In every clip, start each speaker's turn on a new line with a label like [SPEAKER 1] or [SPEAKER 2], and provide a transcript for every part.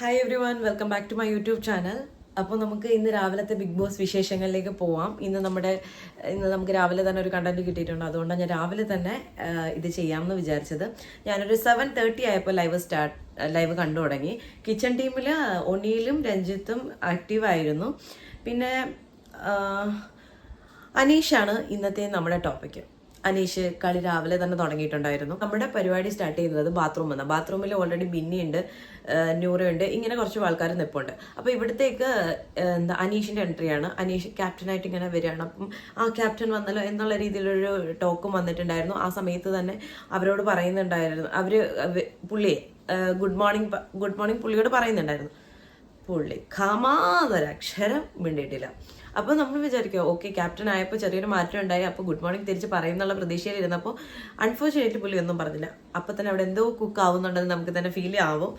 [SPEAKER 1] Hi everyone welcome back to my YouTube channel അപ്പോൾ നമുക്ക് ഇന്ന് രാവിലത്തെ ബിഗ് ബോസ് വിശേഷങ്ങളിലേക്ക് പോവാം. ഇന്ന് നമ്മുടെ ഇന്ന് നമുക്ക് രാവിലെ തന്നെ ഒരു കണ്ടന്റ് കിട്ടിയിട്ടുണ്ട്. അതുകൊണ്ടാണ് ഞാൻ രാവിലെ തന്നെ ഇത് ചെയ്യാമെന്ന് വിചാരിച്ചത്. ഞാനൊരു സെവൻ തേർട്ടി ആയപ്പോൾ ലൈവ് സ്റ്റാർട്ട് ലൈവ് കണ്ടു തുടങ്ങി. കിച്ചൺ ടീമിൽ ഒനിയിലും രഞ്ജിത്തും ആക്റ്റീവായിരുന്നു പിന്നെ അനീഷാണ് ഇന്നത്തെ നമ്മുടെ ടോപ്പിക്ക് അനീഷ് കളി രാവിലെ തന്നെ തുടങ്ങിയിട്ടുണ്ടായിരുന്നു. നമ്മുടെ പരിപാടി സ്റ്റാർട്ട് ചെയ്യുന്നത് ബാത്റൂം എന്ന ബാത്റൂമിൽ ഓൾറെഡി ബിന്നിയുണ്ട് ന്യൂറയുണ്ട് ഇങ്ങനെ കുറച്ച് ആൾക്കാർ നിപ്പുണ്ട്. അപ്പോൾ ഇവിടത്തേക്ക് എന്താ അനീഷിന്റെ എൻട്രിയാണ് അനീഷ് ക്യാപ്റ്റനായിട്ട് ഇങ്ങനെ വരികയാണ്. അപ്പം ആ ക്യാപ്റ്റൻ വന്നല്ലോ എന്നുള്ള രീതിയിലൊരു ടോക്കും വന്നിട്ടുണ്ടായിരുന്നു. ആ സമയത്ത് തന്നെ അവരോട് പറയുന്നുണ്ടായിരുന്നു. അവർ അവ- പുള്ളിയെ ഗുഡ് മോർണിംഗ് ഗുഡ് മോർണിംഗ് പുള്ളിയോട് പറയുന്നുണ്ടായിരുന്നു. പുള്ളി. ഖമാതൊരക്ഷരം മിണ്ടിയിട്ടില്ല. അപ്പോൾ നമ്മൾ വിചാരിക്കുക ഓക്കെ ക്യാപ്റ്റൻ ആയപ്പോൾ ചെറിയൊരു മാറ്റം ഉണ്ടായി. അപ്പോൾ ഗുഡ് മോർണിംഗ് തിരിച്ച് പറയുന്നുള്ള പ്രതീക്ഷയിൽ ഇരുന്നപ്പോൾ അൺഫോർച്ചുനേറ്റ്ലി പുള്ളി ഒന്നും പറഞ്ഞില്ല. അപ്പോൾ തന്നെ അവിടെ എന്തോ കുക്ക് ആവുന്നുണ്ടെന്ന് നമുക്ക് തന്നെ ഫീൽ ആവും.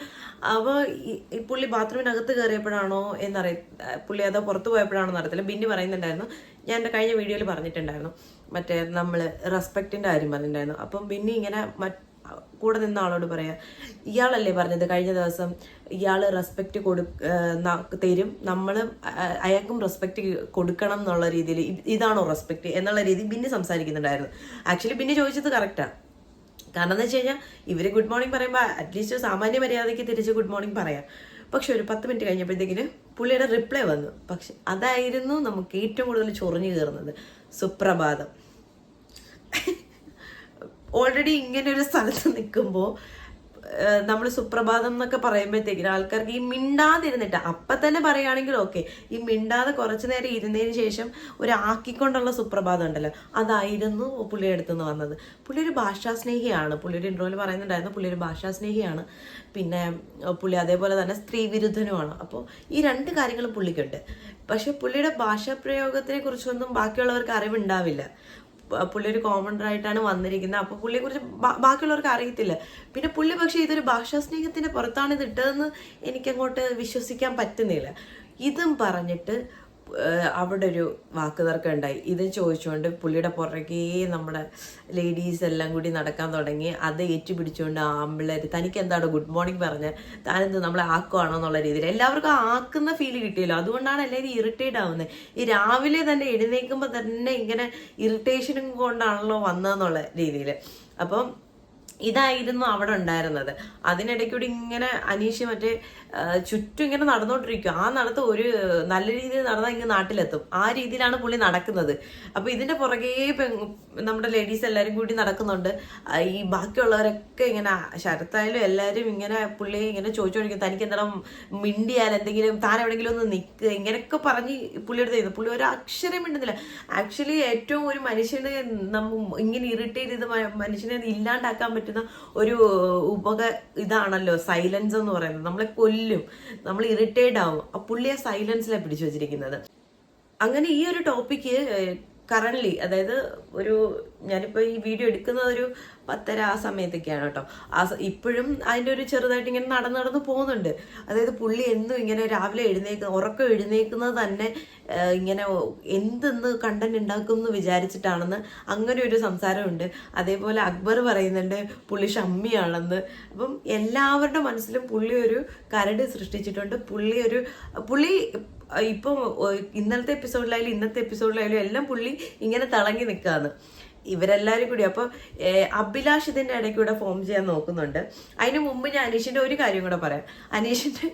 [SPEAKER 1] അപ്പോൾ ഈ പുള്ളി ബാത്റൂമിനകത്ത് കയറിയപ്പോഴാണോ എന്നറിയ പുള്ളി അതോ പുറത്ത് പോയപ്പോഴാണോ എന്നറിയത്തില്ല. ബിന്നി പറയുന്നുണ്ടായിരുന്നു ഞാൻ എന്റെ കഴിഞ്ഞ വീഡിയോയിൽ പറഞ്ഞിട്ടുണ്ടായിരുന്നു. മറ്റേ നമ്മൾ റെസ്പെക്റ്റിന്റെ കാര്യം പറഞ്ഞിട്ടുണ്ടായിരുന്നു. അപ്പം ബിന്നി ഇങ്ങനെ മറ്റ് കൂടെ നിന്ന ആളോട് പറയാം. ഇയാളല്ലേ പറഞ്ഞത്? കഴിഞ്ഞ ദിവസം ഇയാൾ റെസ്പെക്റ്റ് കൊടു തരും. നമ്മൾ അയാൾക്കും റെസ്പെക്റ്റ് കൊടുക്കണം എന്നുള്ള രീതിയിൽ ഇതാണോ റെസ്പെക്റ്റ് എന്നുള്ള രീതിയിൽ ബിന്നി സംസാരിക്കുന്നുണ്ടായിരുന്നു. ആക്ച്വലി ബിന്നി ചോദിച്ചത് കറക്റ്റാണ് കാരണം എന്ന് വെച്ച് കഴിഞ്ഞാൽ ഇവർ ഗുഡ് മോർണിംഗ് പറയുമ്പോൾ അറ്റ്ലീസ്റ്റ് സാമാന്യ മര്യാദയ്ക്ക് തിരിച്ച് ഗുഡ് മോർണിംഗ് പറയാം. പക്ഷെ ഒരു പത്ത് മിനിറ്റ് കഴിഞ്ഞപ്പോഴത്തേക്കിന് പുള്ളിയുടെ റിപ്ലൈ വന്നു. പക്ഷെ അതായിരുന്നു നമുക്ക് ഏറ്റവും കൂടുതൽ ചൊറിഞ്ഞു കയറുന്നത്. സുപ്രഭാതം. ഓൾറെഡി ഇങ്ങനെ ഒരു സ്ഥലത്ത് നിൽക്കുമ്പോൾ നമ്മൾ സുപ്രഭാതം എന്നൊക്കെ പറയുമ്പോഴത്തേക്കിന് ആൾക്കാർക്ക് ഈ മിണ്ടാതിരുന്നിട്ട് അപ്പം തന്നെ പറയുകയാണെങ്കിൽ ഓക്കെ ഈ മിണ്ടാതെ കുറച്ചു നേരം ഇരുന്നതിന് ശേഷം ഒരു ആക്കിക്കൊണ്ടുള്ള സുപ്രഭാതം ഉണ്ടല്ലോ അതായിരുന്നു പുള്ളിയുടെ അടുത്ത് നിന്ന് വന്നത്. പുള്ളി ഒരു ഭാഷാസ്നേഹിയാണ് പുള്ളിയുടെ ഇൻട്രോയിൽ പറയുന്നുണ്ടായിരുന്നു പുള്ളി ഒരു ഭാഷാസ്നേഹിയാണ് പിന്നെ പുള്ളി അതേപോലെ തന്നെ സ്ത്രീ വിരുദ്ധനുമാണ്. അപ്പോൾ ഈ രണ്ട് കാര്യങ്ങളും പുള്ളിക്കുണ്ട്. പക്ഷേ പുള്ളിയുടെ ഭാഷാപ്രയോഗത്തിനെ കുറിച്ചൊന്നും ബാക്കിയുള്ളവർക്ക് അറിവുണ്ടാവില്ല. പുള്ളി ഒരു കോമണർ ആയിട്ടാണ് വന്നിരിക്കുന്നത് പുള്ളിയെ കുറിച്ച് ബാക്കിയുള്ളവർക്ക് അറിയത്തില്ല. പിന്നെ പുള്ളി പക്ഷേ ഇതൊരു ഭാഷാ സ്നേഹത്തിന്റെ പുറത്താണ് ഇത് ഇട്ടതെന്ന് എനിക്കങ്ങോട്ട് വിശ്വസിക്കാൻ പറ്റുന്നില്ല. ഇതും പറഞ്ഞിട്ട് അവിടെ ഒരു വാക്ക് തർക്കം ഉണ്ടായി ഇത് ചോദിച്ചുകൊണ്ട് പുള്ളിയുടെ പുറകേ നമ്മുടെ ലേഡീസ് എല്ലാം കൂടി നടക്കാൻ തുടങ്ങി. അത് ഏറ്റുപിടിച്ചുകൊണ്ട് ആമ്പിള്ളേർ തനിക്ക് എന്താണ് ഗുഡ് മോർണിംഗ് പറഞ്ഞ് താനെന്ത് നമ്മളെ ആക്കുവാണോ എന്നുള്ള രീതിയിൽ എല്ലാവർക്കും ആക്കുന്ന ഫീൽ കിട്ടിയല്ലോ. അതുകൊണ്ടാണ് എല്ലാവരും ഇറിറ്റേറ്റ് ആവുന്നത് ഈ രാവിലെ തന്നെ എഴുന്നേൽക്കുമ്പോൾ തന്നെ ഇങ്ങനെ ഇറിറ്റേഷനും കൊണ്ടാണല്ലോ വന്നതെന്നുള്ള രീതിയിൽ അപ്പം ഇതായിരുന്നു അവിടെ ഉണ്ടായിരുന്നത്. അതിനിടയ്ക്കൂടി ഇങ്ങനെ അനീഷ് മറ്റേ ചുറ്റും ഇങ്ങനെ നടന്നുകൊണ്ടിരിക്കും ആ നടത്ത് ഒരു നല്ല രീതിയിൽ നടന്നാൽ ഇങ്ങ് നാട്ടിലെത്തും. ആ രീതിയിലാണ് പുള്ളി നടക്കുന്നത്. അപ്പൊ ഇതിന്റെ പുറകെ നമ്മുടെ ലേഡീസ് എല്ലാവരും കൂടി നടക്കുന്നുണ്ട്. ഈ ബാക്കിയുള്ളവരൊക്കെ ഇങ്ങനെ ശരത്തായാലും എല്ലാവരും ഇങ്ങനെ പുള്ളിയെ ഇങ്ങനെ ചോദിച്ചുകൊണ്ടിരിക്കും തനിക്ക് എന്തെങ്കിലും മിണ്ടിയാൽ എന്തെങ്കിലും താൻ എവിടെങ്കിലും ഒന്ന് നിൽക്കുക ഇങ്ങനെയൊക്കെ പറഞ്ഞ് പുള്ളിയുടെ ചെയ്യുന്നു പുള്ളി ഒരു അക്ഷരം മിണ്ടുന്നില്ല. ആക്ച്വലി ഏറ്റവും ഒരു മനുഷ്യനെ നമ്മ ഇങ്ങനെ ഇറിറ്റേറ്റ് ചെയ്ത് മനുഷ്യനെ ഇല്ലാണ്ടാക്കാൻ പറ്റുന്ന ഒരു ഉപക ഇതാണല്ലോ സൈലൻസ് എന്ന് പറയുന്നത്. നമ്മളെ കൊല്ലും നമ്മൾ ഇറിറ്റേറ്റ് ആവും. ആ പുള്ളിയെ സൈലൻസിലാണ് പിടിച്ചു വെച്ചിരിക്കുന്നത്. അങ്ങനെ ഈ ഒരു ടോപ്പിക്ക് കറണ്ട്ലി അതായത് ഒരു ഞാനിപ്പോൾ ഈ വീഡിയോ എടുക്കുന്നത് ഒരു പത്തര ആ സമയത്തൊക്കെയാണ് കേട്ടോ. ആ ഇപ്പോഴും അതിന്റെ ഒരു ചെറുതായിട്ട് ഇങ്ങനെ നടന്ന് നടന്ന് പോകുന്നുണ്ട്. അതായത് പുള്ളി എന്നും ഇങ്ങനെ രാവിലെ എഴുന്നേക്കുന്ന ഉറക്കം എഴുന്നേക്കുന്നത് തന്നെ ഇങ്ങനെ എന്തെന്ന് കണ്ടന്റ് ഉണ്ടാക്കും എന്ന് വിചാരിച്ചിട്ടാണെന്ന് അങ്ങനെ ഒരു സംസാരമുണ്ട്. അതേപോലെ അക്ബർ പറയുന്നുണ്ട് പുള്ളി ഷമ്മിയാണെന്ന്. അപ്പം എല്ലാവരുടെ മനസ്സിലും പുള്ളി ഒരു കരട് സൃഷ്ടിച്ചിട്ടുണ്ട്. പുള്ളി ഒരു പുള്ളി ഇപ്പം ഇന്നലത്തെ എപ്പിസോഡിലായാലും ഇന്നത്തെ എപ്പിസോഡിലായാലും എല്ലാം പുള്ളി ഇങ്ങനെ തിളങ്ങി നിൽക്കാന്ന് ഇവരെല്ലാവരും കൂടി അപ്പോൾ അഭിലാഷ് ഇതിന്റെ ഇടയ്ക്ക് കൂടെ ഫോം ചെയ്യാൻ നോക്കുന്നുണ്ട്. അതിന് മുമ്പ് ഞാൻ അനീഷിന്റെ ഒരു കാര്യം കൂടെ പറയാം. അനീഷിന്റെ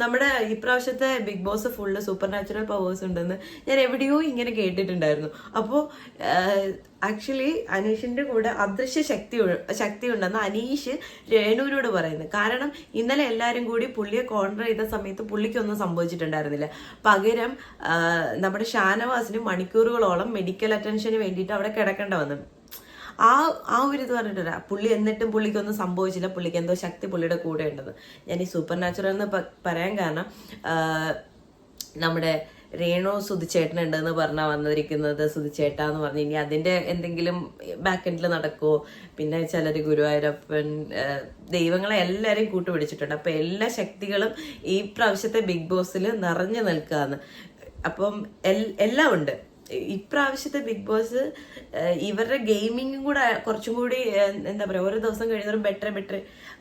[SPEAKER 1] നമ്മുടെ ഇപ്രാവശ്യത്തെ Bigg Boss full supernatural powers ഉണ്ടെന്ന് ഞാൻ എവിടെയോ ഇങ്ങനെ കേട്ടിട്ടുണ്ടായിരുന്നു. അപ്പോൾ ആക്ച്വലി അനീഷിന്റെ കൂടെ അദൃശ്യ ശക്തി ശക്തി ഉണ്ടെന്ന് അനീഷ് രേണുവിനോട് പറയുന്നത് കാരണം ഇന്നലെ എല്ലാവരും കൂടി പുള്ളിയെ കോർണർ ചെയ്ത സമയത്ത് പുള്ളിക്കൊന്നും സംഭവിച്ചിട്ടുണ്ടായിരുന്നില്ല. പകരം നമ്മുടെ ഷാനവാസിന് മണിക്കൂറുകളോളം മെഡിക്കൽ അറ്റൻഷന് വേണ്ടിയിട്ട് അവിടെ കിടക്കേണ്ട വന്നു. ആ ആ ഒരു ഇത് പറഞ്ഞിട്ടില്ല പുള്ളി എന്നിട്ടും പുള്ളിക്കൊന്നും സംഭവിച്ചില്ല. പുള്ളിക്ക് എന്തോ ശക്തി പുള്ളിയുടെ കൂടെ ഉണ്ടെന്ന് ഞാൻ ഈ സൂപ്പർ നാച്ചുറൽ എന്ന് പറയാൻ കാരണം നമ്മുടെ രേണു സുധിച്ചേട്ടനുണ്ടെന്ന് പറഞ്ഞാൽ വന്നിരിക്കുന്നത്. സുധിച്ചേട്ട എന്ന് പറഞ്ഞു. ഇനി അതിന്റെ എന്തെങ്കിലും ബാക്ക് എൻഡിൽ നടക്കുമോ പിന്നെ ചിലർ ഗുരുവായൂരപ്പൻ ദൈവങ്ങളെ എല്ലാവരെയും കൂട്ടുപിടിച്ചിട്ടുണ്ട് അപ്പോൾ എല്ലാ ശക്തികളും ഈ പ്രാവശ്യത്തെ ബിഗ് ബോസിൽ നിറഞ്ഞു നിൽക്കാന്ന്. അപ്പം എല്ലാം ഉണ്ട്. ഇപ്രാവശ്യത്തെ ബിഗ് ബോസ് ഇവരുടെ ഗെയിമിങ്ങും കൂടെ കുറച്ചും കൂടി എന്താ പറയുക ഓരോ ദിവസം കഴിയുന്നവരും ബെറ്റർ ബെറ്റർ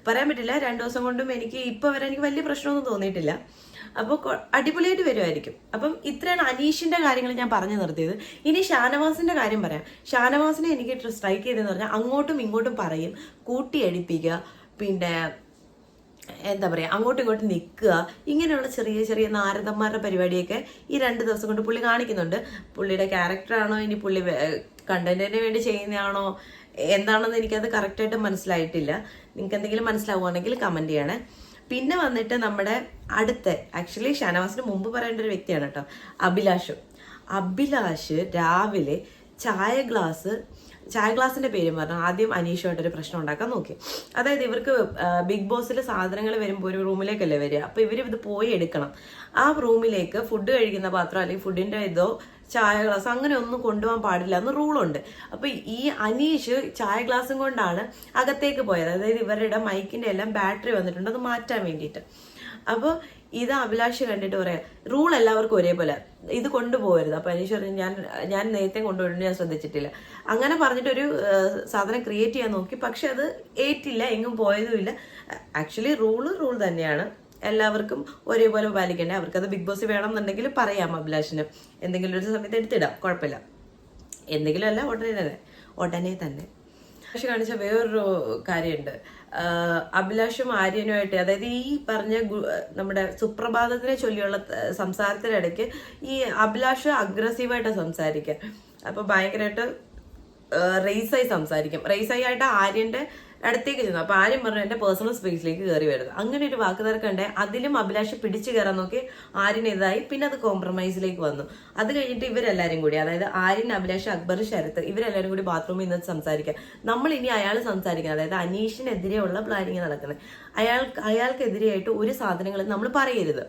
[SPEAKER 1] പറയാൻ പറ്റില്ല രണ്ട് ദിവസം കൊണ്ടും എനിക്ക് ഇപ്പം വരെ എനിക്ക് വലിയ പ്രശ്നമൊന്നും തോന്നിയിട്ടില്ല. അപ്പോൾ അടിപൊളിയായിട്ട് വരുമായിരിക്കും അപ്പം ഇത്രയാണ് അനീഷിന്റെ കാര്യങ്ങൾ ഞാൻ പറഞ്ഞു നിർത്തിയത്. ഇനി ഷാനവാസിന്റെ കാര്യം പറയാം. ഷാനവാസിനെ എനിക്ക് സ്ട്രൈക്ക് ചെയ്തതെന്ന് പറഞ്ഞാൽ അങ്ങോട്ടും ഇങ്ങോട്ടും പറയും. കൂട്ടിയടിപ്പിക്കുക പിന്നെ എന്താ പറയുക അങ്ങോട്ടും ഇങ്ങോട്ടും നിൽക്കുക ഇങ്ങനെയുള്ള ചെറിയ ചെറിയ നാരദന്മാരുടെ പരിപാടിയൊക്കെ ഈ രണ്ട് ദിവസം കൊണ്ട് പുള്ളി കാണിക്കുന്നുണ്ട്. പുള്ളിയുടെ ക്യാരക്ടറാണോ ഇനി പുള്ളി കണ്ടന്റിന് വേണ്ടി ചെയ്യുന്നതാണോ എന്താണെന്ന് എനിക്കത് കറക്റ്റായിട്ട് മനസ്സിലായിട്ടില്ല. നിങ്ങൾക്ക് എന്തെങ്കിലും മനസ്സിലാവുകയാണെങ്കിൽ കമന്റ് ചെയ്യണേ. പിന്നെ വന്നിട്ട് നമ്മുടെ അടുത്ത ആക്ച്വലി ഷാനവാസിന് മുമ്പ് പറയേണ്ട ഒരു വ്യക്തിയാണ് കേട്ടോ അഭിലാഷ്. അഭിലാഷ് രാവിലെ ചായ ഗ്ലാസ് ചായ ഗ്ലാസിന്റെ പേര് പറഞ്ഞു. ആദ്യം അനീഷുമായിട്ടൊരു പ്രശ്നം ഉണ്ടാക്കാൻ നോക്കി. അതായത് ഇവർക്ക് ബിഗ് ബോസിൽ സാധനങ്ങൾ വരുമ്പോൾ ഒരു റൂമിലേക്കല്ലേ വരിക. അപ്പൊ ഇവർ ഇത് പോയി എടുക്കണം. ആ റൂമിലേക്ക് ഫുഡ് കഴിക്കുന്ന പാത്രം അല്ലെങ്കിൽ ഫുഡിന്റെ ഇതോ ചായ ഗ്ലാസ് അങ്ങനെ ഒന്നും കൊണ്ടുപോകാൻ പാടില്ല എന്ന് റൂളുണ്ട് അപ്പൊ ഈ അനീഷ് ചായ ഗ്ലാസും കൊണ്ടാണ് അകത്തേക്ക് പോയത്. അതായത് ഇവരുടെ മൈക്കിന്റെ എല്ലാം ബാറ്ററി വന്നിട്ടുണ്ട് അത് മാറ്റാൻ വേണ്ടിയിട്ട്. അപ്പോൾ ഇത് അഭിലാഷ് കണ്ടിട്ട് പറയാം. റൂൾ എല്ലാവർക്കും ഒരേപോലെ. ഇത് കൊണ്ടുപോകരുത്. അപ്പൊ അനീഷ് പറഞ്ഞു ഞാൻ ഞാൻ നേരത്തെ കൊണ്ടുപോയിട്ട് ഞാൻ ശ്രദ്ധിച്ചിട്ടില്ല. അങ്ങനെ പറഞ്ഞിട്ട് ഒരു സാധനം ക്രിയേറ്റ് ചെയ്യാൻ നോക്കി. പക്ഷെ അത് ഏറ്റില്ല എങ്ങും പോയതുമില്ല ആക്ച്വലി റൂൾ റൂൾ തന്നെയാണ്. എല്ലാവർക്കും ഒരേപോലെ പാലിക്കണ്ടേ? അവർക്കത് ബിഗ് ബോസ് വേണം എന്നുണ്ടെങ്കിൽ പറയാം അഭിലാഷിന്. എന്തെങ്കിലും ഒരു സമയത്ത് എടുത്തിടാം. കുഴപ്പമില്ല. എന്തെങ്കിലും അല്ല ഉടനെ തന്നെ. ഉടനെ തന്നെ. അഭിലാഷ് കാണിച്ച വേറൊരു കാര്യമുണ്ട്. അഭിലാഷും ആര്യനുമായിട്ട് അതായത് ഈ പറഞ്ഞ നമ്മുടെ സുപ്രഭാതത്തിനെ ചൊല്ലിയുള്ള സംസാരത്തിനിടയ്ക്ക് ഈ അഭിലാഷ് അഗ്രസീവായിട്ട് സംസാരിക്കുക. അപ്പൊ ഭയങ്കരമായിട്ട് റേസായി സംസാരിക്കും. റേസായി ആയിട്ട് ആര്യന്റെ അടുത്തേക്ക് ചെന്നു. അപ്പൊ ആര്യം പറഞ്ഞു എന്റെ പേഴ്സണൽ സ്പേസിലേക്ക് കയറി വരുന്നത് അങ്ങനെ ഒരു വാക്ക് തർക്കണ്ടേ അതിലും അഭിലാഷ് പിടിച്ചു കയറാൻ നോക്കി ആര്യൻ ഇതായി. പിന്നെ അത് കോംപ്രമൈസിലേക്ക് വന്നു. അത് കഴിഞ്ഞിട്ട് ഇവരെല്ലാരും കൂടി അതായത് ആര്യൻ അഭിലാഷ് അക്ബർ ശരത്ത് ഇവരെല്ലാരും കൂടി ബാത്റൂമിൽ നിന്ന് സംസാരിക്കുക നമ്മൾ ഇനി അയാൾ സംസാരിക്കുന്നത് അതായത് അനീഷിനെതിരെയുള്ള പ്ലാനിങ് നടക്കുന്നത്. അയാൾ അയാൾക്കെതിരെയായിട്ട് ഒരു സാധനങ്ങളും നമ്മൾ പറയരുത്.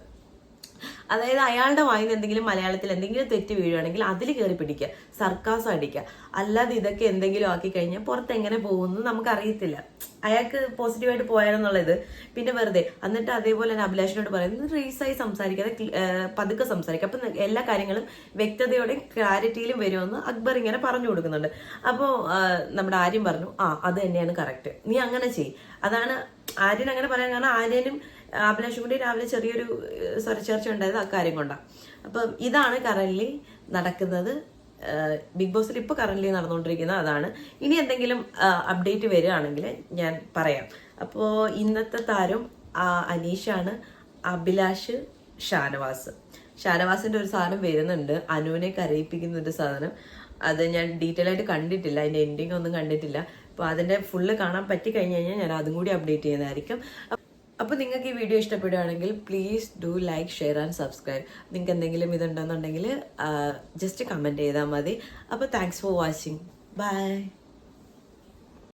[SPEAKER 1] അതായത് അയാളുടെ വായിൽ എന്തെങ്കിലും മലയാളത്തിൽ എന്തെങ്കിലും തെറ്റ് വീഴുകയാണെങ്കിൽ അതിൽ കയറി പിടിക്കുക സർക്കാസം അടിക്കുക. അല്ലാതെ ഇതൊക്കെ എന്തെങ്കിലും ആക്കി കഴിഞ്ഞാൽ പുറത്ത് എങ്ങനെ പോകുമെന്ന് നമുക്ക് അറിയത്തില്ല അയാൾക്ക് പോസിറ്റീവായിട്ട് പോയാലെന്നുള്ളത് പിന്നെ വെറുതെ എന്നിട്ട് അതേപോലെ തന്നെ അഭിലാഷിനോട് പറയുന്നത് റേസായി സംസാരിക്കാതെ പതുക്കെ സംസാരിക്കുക അപ്പം എല്ലാ കാര്യങ്ങളും വ്യക്തതയോടെയും ക്ലാരിറ്റിയിലും വരുമെന്ന് അക്ബർ ഇങ്ങനെ പറഞ്ഞു കൊടുക്കുന്നുണ്ട്. അപ്പോൾ നമ്മുടെ ആര്യം പറഞ്ഞു ആ അത് തന്നെയാണ് കറക്റ്റ് നീ അങ്ങനെ ചെയ് അതാണ് ആര്യൻ അങ്ങനെ പറയാൻ കാരണം ആര്യനും അഭിലാഷും കൂടി രാവിലെ ചെറിയൊരു സ്വരച്ചേർച്ച ഉണ്ടായത് അക്കാര്യം കൊണ്ടാണ് അപ്പം ഇതാണ് കറന്റ് നടക്കുന്നത് ബിഗ് ബോസിൽ ഇപ്പോൾ കറന്റ് നടന്നുകൊണ്ടിരിക്കുന്ന അതാണ്. ഇനി എന്തെങ്കിലും അപ്ഡേറ്റ് വരികയാണെങ്കിൽ ഞാൻ പറയാം. അപ്പോൾ ഇന്നത്തെ താരം അനീഷാണ് അഭിലാഷ് ഷാനവാസ്. ഷാനവാസിന്റെ ഒരു സാധനം വരുന്നുണ്ട്. അനുവിനെ കരയിപ്പിക്കുന്ന ഒരു സാധനം. അത് ഞാൻ ഡീറ്റെയിൽ ആയിട്ട് കണ്ടിട്ടില്ല. അതിന്റെ എൻഡിങ് ഒന്നും കണ്ടിട്ടില്ല. അപ്പോൾ അതിന്റെ ഫുള്ള് കാണാൻ പറ്റി കഴിഞ്ഞ് കഴിഞ്ഞാൽ ഞാൻ അതും കൂടി അപ്ഡേറ്റ് ചെയ്യുന്നതായിരിക്കും. അപ്പോൾ നിങ്ങൾക്ക് ഈ വീഡിയോ ഇഷ്ടപ്പെടുകയാണെങ്കിൽ please do like share and subscribe നിങ്ങൾക്ക് എന്തെങ്കിലും ഇതുണ്ടെന്നുണ്ടെങ്കിൽ ജസ്റ്റ് കമന്റ് ചെയ്താൽ മതി. അപ്പോൾ താങ്ക്സ് ഫോർ വാച്ചിങ് ബൈ